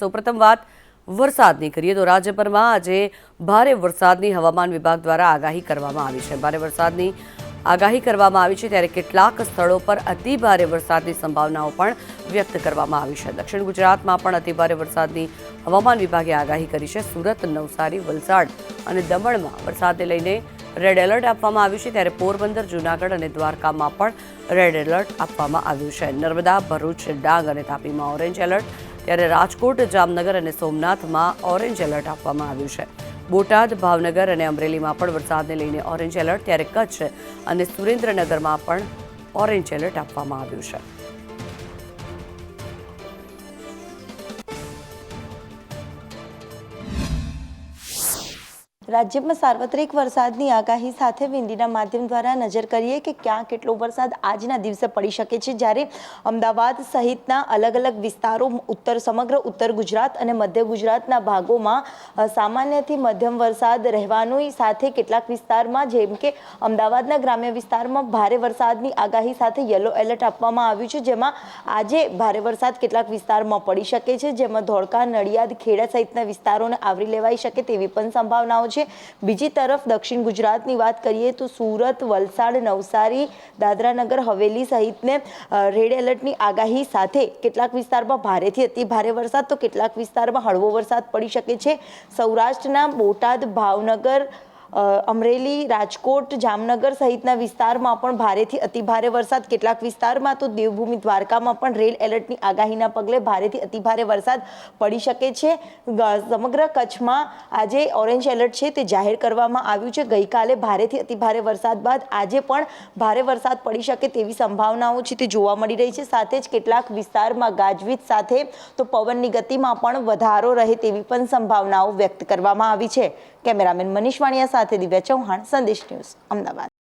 સૌપ્રથમ વાત, વરસાદની કરીએ તો રાજ્યભરમાં આજે ભારે વરસાદની હવામાન વિભાગ દ્વારા આગાહી કરવામાં આવી છે. ભારે વરસાદની આગાહી કરવામાં આવી છે ત્યારે કેટલાક સ્થળો પર અતિ ભારે વરસાદની સંભાવનાઓ પણ વ્યક્ત કરવામાં આવી છે. દક્ષિણ ગુજરાતમાં પણ અતિ ભારે વરસાદની હવામાન વિભાગે આગાહી કરી છે. સુરત, નવસારી, વલસાડ અને દમણમાં વરસાદને લઈને રેડ એલર્ટ આપવામાં આવ્યું છે ત્યારે પોરબંદર, જૂનાગઢ અને દ્વારકામાં પણ રેડ એલર્ટ આપવામાં આવ્યું છે. નર્મદા, ભરૂચ, ડાંગ અને તાપીમાં ઓરેન્જ એલર્ટ ત્યારે રાજકોટ, જામનગર અને સોમનાથમાં ઓરેન્જ એલર્ટ આપવામાં આવ્યું છે. બોટાદ, ભાવનગર અને અમરેલીમાં પણ વરસાદને લઈને ઓરેન્જ એલર્ટ, ત્યારે કચ્છ અને સુરેન્દ્રનગરમાં પણ ઓરેન્જ એલર્ટ આપવામાં આવ્યું છે. રાજ્યમાં સાર્વત્રિક વરસાદની આગાહી સાથે વિંડીના માધ્યમ દ્વારા નજર કરીએ કે ક્યાં કેટલો વરસાદ આજના દિવસે પડી શકે છે, જ્યારે અમદાવાદ સહિતના અલગ અલગ વિસ્તારો, ઉત્તર, સમગ્ર ઉત્તર ગુજરાત અને મધ્ય ગુજરાતના ભાગોમાં સામાન્યથી મધ્યમ વરસાદ રહેવાની સાથે કેટલાક વિસ્તારમાં, જેમ કે અમદાવાદના ગ્રામ્ય વિસ્તારમાં ભારે વરસાદની આગાહી સાથે યલો એલર્ટ આપવામાં આવ્યું છે, જેમાં આજે ભારે વરસાદ કેટલાક વિસ્તારમાં પડી શકે છે, જેમાં ધોળકા, નડિયાદ, ખેડા સહિતના વિસ્તારોને આવરી લેવાઈ શકે તેવી પણ સંભાવનાઓ છે. બીજી તરફ દક્ષિણ ગુજરાતની વાત કરીએ તો સુરત, વલસાડ, નવસારી, દાદરાનગર, હવેલી સહિતને રેડ એલર્ટની આગાહી સાથે કેટલાક વિસ્તારમાં ભારેથી અતિ ભારે વરસાદ, તો કેટલાક વિસ્તારમાં હળવો વરસાદ પડી શકે છે. સૌરાષ્ટ્રના બોટાદ, ભાવનગર અમરેલી, રાજકોટ, જામનગર સહિતના વિસ્તારમાં પણ ભારેથી અતિ ભારે વરસાદ. કેટલાક વિસ્તારમાં તો દેવભૂમિ દ્વારકામાં પણ રેડ એલર્ટની આગાહીના પગલે ભારેથી અતિ ભારે વરસાદ પડી શકે છે. સમગ્ર કચ્છમાં આજે ઓરેન્જ એલર્ટ છે તે જાહેર કરવામાં આવ્યું છે. ગઈકાલે ભારેથી અતિ ભારે વરસાદ બાદ આજે પણ ભારે વરસાદ પડી શકે તેવી સંભાવનાઓ છે તે જોવા મળી રહી છે. સાથે જ કેટલાક વિસ્તારમાં ગાજવીજ સાથે તો પવનની ગતિમાં પણ વધારો રહે તેવી પણ સંભાવનાઓ વ્યક્ત કરવામાં આવી છે. કેમેરામેન મનીષ વાણિયા સાથે દિવ્યા ચૌહાણ સંદેશ ન્યૂઝ અમદાવાદ.